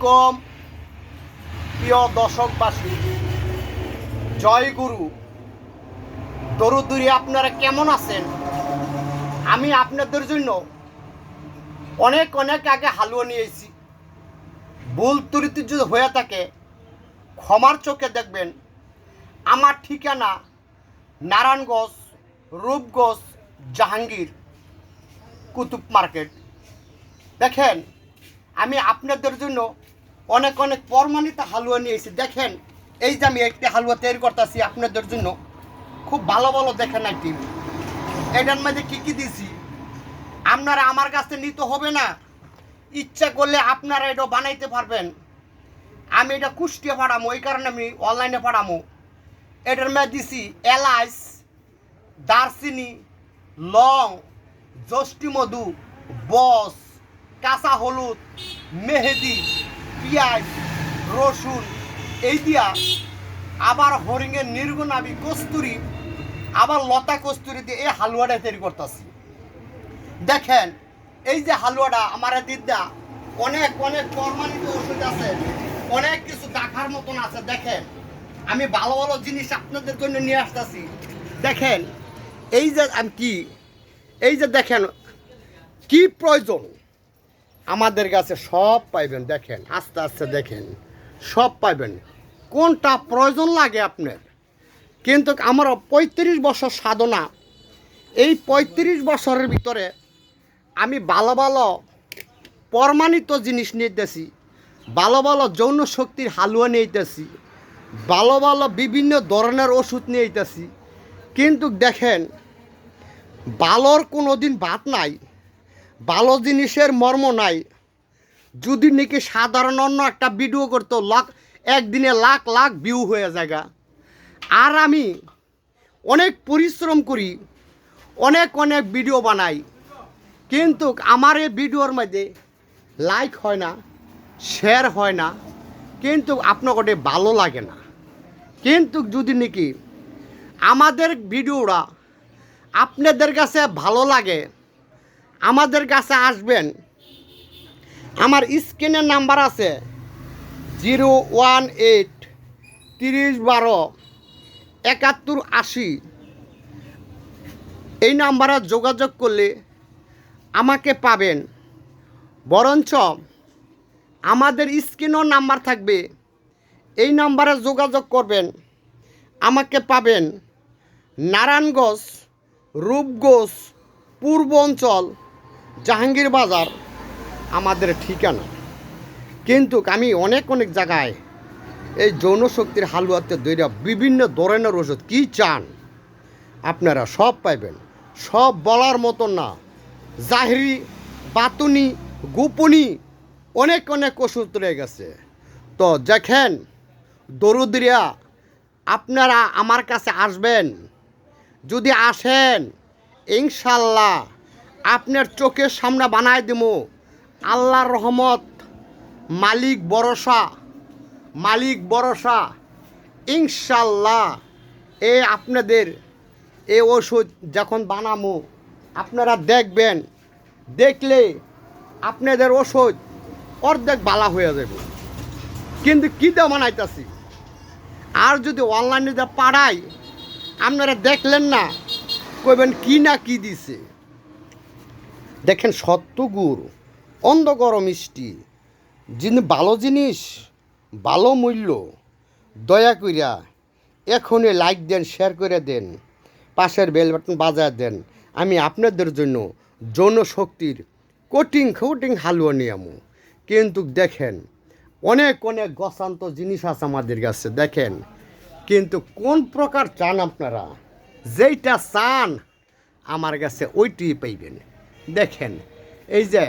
আলাইকুম প্রিয় দর্শকবাসী, জয় গুরু। দরুদুরি আপনারা কেমন আছেন? আমি আপনাদের জন্য অনেক অনেক আগে হালুয়া নিয়েছি ভুল ত্রুটি যদি হয়ে থাকে, ক্ষমার চোখে দেখবেন। আমার ঠিকানা নারায়ণগঞ্জ, রূপগঞ্জ, জাহাঙ্গীর, কুতুব মার্কেট। দেখেন, আমি আপনাদের জন্য অনেক অনেক প্রমাণিত হালুয়া নিয়েছি দেখেন, এই যে আমি একটি হালুয়া তৈরি করতেছি আপনাদের জন্য, খুব ভালো ভালো দেখেন একটি এটার মধ্যে কী কী দিয়েছি আপনারা আমার কাছে নিতে হবে না। ইচ্ছা করলে আপনারা এটা বানাইতে পারবেন। আমি এটা কুষ্টিয়ে পাঠামো এই কারণে আমি অনলাইনে পাঠামো এটার মধ্যে দিছি এলাচ, দারচিনি, লং, জষ্টি মধু, বস, কাঁচা হলুদ, মেহেদি পেঁয়াজ, রসুন, এই দিয়া আবার হরিণের নির্গুণাবি কস্তুরি, আবার লতা কস্তুরি দিয়ে এই হালুয়াটা তৈরি করতেছি। দেখেন, এই যে হালুয়াটা আমার দিদা অনেক অনেক প্রমাণিত ওষুধ আছে, অনেক কিছু দেখার মতন আছে, দেখেন। আমি ভালো ভালো জিনিস আপনাদের জন্য নিয়ে আসতেছি। দেখেন, এই যে আমি কি, এই যে দেখেন, কি প্রয়োজন? আমাদের কাছে সব পাইবেন, দেখেন, আস্তে আস্তে দেখেন, সব পাইবেন। কোনটা প্রয়োজন লাগে আপনার? কিন্তু আমার পঁয়ত্রিশ বছর সাধনা, এই পঁয়ত্রিশ বছরের ভিতরে আমি ভালো ভালো প্রমাণিত জিনিস নিতেছি, ভালো ভালো যৌন শক্তির হালুয়া নিতেছি, ভালো ভালো বিভিন্ন ধরনের ওষুধ নিতেছি। কিন্তু দেখেন, ভালোর কোনো দিন ভাত নাই। ভালো জিনিসের মর্ম নাই। যদি নাকি সাধারণ অন্য একটা ভিডিও করতো, লাখ, একদিনে লাখ লাখ ভিউ হয়ে জায়গা। আর আমি অনেক পরিশ্রম করি, অনেক অনেক ভিডিও বানাই। কিন্তু আমার এই ভিডিওর মধ্যে লাইক হয় না শেয়ার হয় না। কিন্তু আপনাকে ভালো লাগে না। কিন্তু যদি নাকি আমাদের ভিডিওরা আপনাদের কাছে ভালো লাগে আমাদের কাছে আসবেন। আমার স্ক্রিনের নাম্বার আছে জিরো ওয়ান এইট তিরিশ বারো একাত্তর আশি। এই নাম্বারে যোগাযোগ করলে আমাকে পাবেন। বরঞ্চ আমাদের স্ক্রিনও নাম্বার থাকবে। এই নাম্বারে যোগাযোগ করবেন। আমাকে পাবেন নারায়ণগঞ্জ, রূপগঞ্জ পূর্ব অঞ্চল জাহাঙ্গীর বাজার আমাদের ঠিকানা। কিন্তু আমি অনেক অনেক জায়গায় এই যৌন শক্তির হালুয়াতে দৈরা বিভিন্ন ধরনের ওষুধ কী চান আপনারা সব পাইবেন। সব বলার মতো না। জাহিরি, বাতুনি, গোপনী অনেক অনেক ওষুধ রয়ে গেছে। তো দেখেন, দরুদরিয়া, আপনারা আমার কাছে আসবেন। যদি আসেন, ইনশাল্লাহ আপনার চোখের সামনে বানায় দিব আল্লাহর রহমত, মালিক ভরসা মালিক ভরসা। ইনশাল্লাহ এ আপনাদের এ ওষুধ যখন বানামো, আপনারা দেখবেন, দেখলে আপনাদের ওষুধ অর্ধেক বালা হয়ে যাবে। কিন্তু কী দিয়ে বানাইতেছি? আর যদি অনলাইনে যা পাড়াই আপনারা দেখলেন না, কইবেন কি না কি দিছে? দেখেন সত্য গুড় অন্ধকর মিষ্টি, যিনি ভালো জিনিস, ভালো মূল্য, দয়া করিয়া এখনই লাইক দেন শেয়ার করে দেন, পাশের বেল বাটন বাজায় দেন। আমি আপনাদের জন্য যৌন শক্তির কোটিং কোটিং হালুয়া নিয়ে আমু। কিন্তু দেখেন, অনেক অনেক গসান্ত জিনিস আছে আমাদের কাছে, দেখেন। কিন্তু কোন প্রকার চান আপনারা? যেইটা চান, আমার কাছে ওইটি পাইবেন। দেখেন, এই যে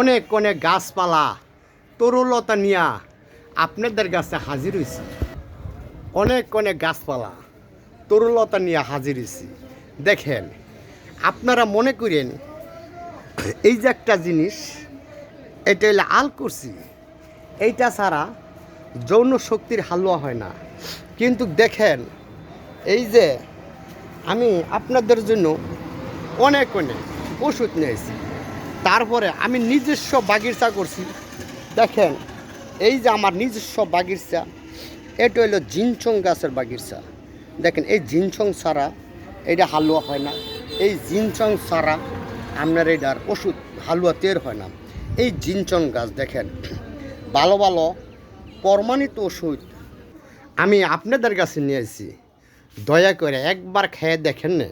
অনেক অনেক গাছপালা, তরুলতা নিয়া আপনাদের কাছে হাজির হয়েছি অনেক অনেক গাছপালা, তরুলতা নিয়ে হাজির হয়েছি দেখেন, আপনারা মনে করেন, এই যে একটা জিনিস, এটা হলো আল করছি এইটা ছাড়া যৌন শক্তির হালুয়া হয় না। কিন্তু দেখেন, এই যে আমি আপনাদের জন্য অনেক অনেক ওষুধ নিয়েছি। তারপরে আমি নিজস্ব বাগিচা করছি। দেখেন, এই যে আমার নিজস্ব বাগিচা, এটা হলো জিনছং গাছের বাগিচা। দেখেন, এই জিনছং ছাড়া এটা হালুয়া হয় না। এই জিনছং ছাড়া আপনার এটার ওষুধ হালুয়া তের হয় না। এই জিনচং গাছ, দেখেন, ভালো ভালো, প্রমাণিত ওষুধ আমি আপনাদের কাছে নিয়েছি দয়া করে একবার খেয়ে দেখেন না।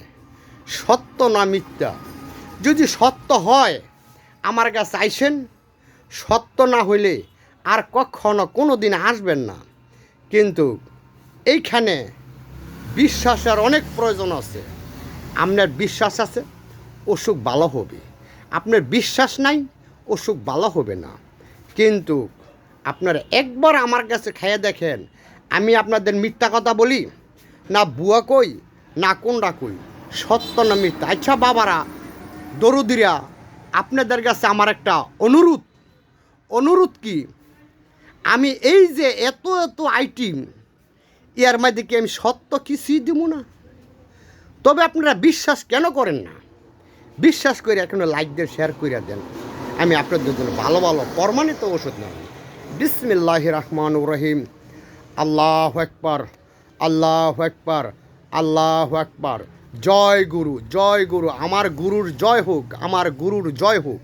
সত্য না মিথ্যা? যদি সত্য হয়, আমার কাছে আইসেন, সত্য না হইলে আর কখনো কোনো দিন আসবেন না। কিন্তু এইখানে বিশ্বাসের অনেক প্রয়োজন আছে। আপনার বিশ্বাস আছে, অসুখ ভালো হবে। আপনার বিশ্বাস নাই, অসুখ ভালো হবে না। কিন্তু আপনারা একবার আমার কাছে খেয়ে দেখেন, আমি আপনাদের মিথ্যা কথা বলি, না বুয়া কই, না কোনটা কই, সত্য না মিথ্যা। আচ্ছা বাবারা দরুদিরা আপনাদের কাছে আমার একটা অনুরোধ। অনুরোধ কি? আমি এই যে এত এত আইটিম ইয়ার মধ্যে কি আমি সত্য কিছুই দিব না? তবে আপনারা বিশ্বাস কেন করেন না? বিশ্বাস করে এখন লাইক দিয়ে শেয়ার করে দেন। আমি আপনাদের জন্য ভালো ভালো প্রমাণিত ওষুধ নেব। বিসমিল্লাহ রহমান রহিম। আল্লাহ একবার আল্লাহ একবার আল্লাহ একবার জয় গুরু জয় গুরু আমার গুরুর জয় হোক আমার গুরুর জয় হোক।